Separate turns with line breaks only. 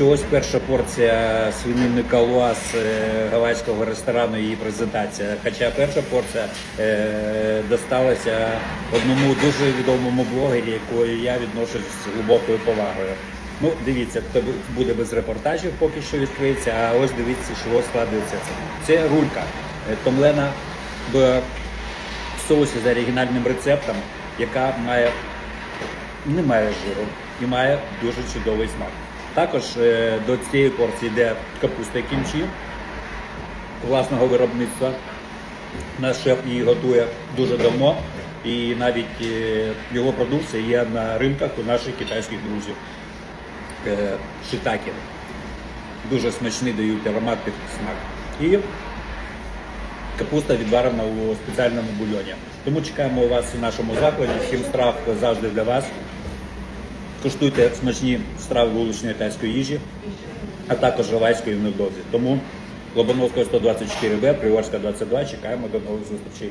Ось перша порція свинини калуа з е, гавайського ресторану, її презентація. Хоча перша порція е, досталася одному дуже відомому блогері, якою я відношусь з глибокою повагою. Ну, дивіться, це буде без репортажів, поки що відкриється, а ось дивіться, що складається це. Це рулька е, томлена в соусі за оригінальним рецептом, яка має не має жиру і має дуже чудовий смак. Також е, до цієї порції йде капуста кімчі власного виробництва. Наш шеф її готує дуже давно, і навіть е, його продукція є на ринках у наших китайських друзів. Е, Шитаки. Дуже смачний дають аромат під смак. І Капуста відварена у спеціальному бульйоні. Тому чекаємо у вас у нашому закладі. Всім страв завжди для вас. Куштуйте смачні страви вуличної тайської їжі, а також гавайської невдовзі. Тому Лобановського 124Б, Приворська 22. Чекаємо до нових зустрічей.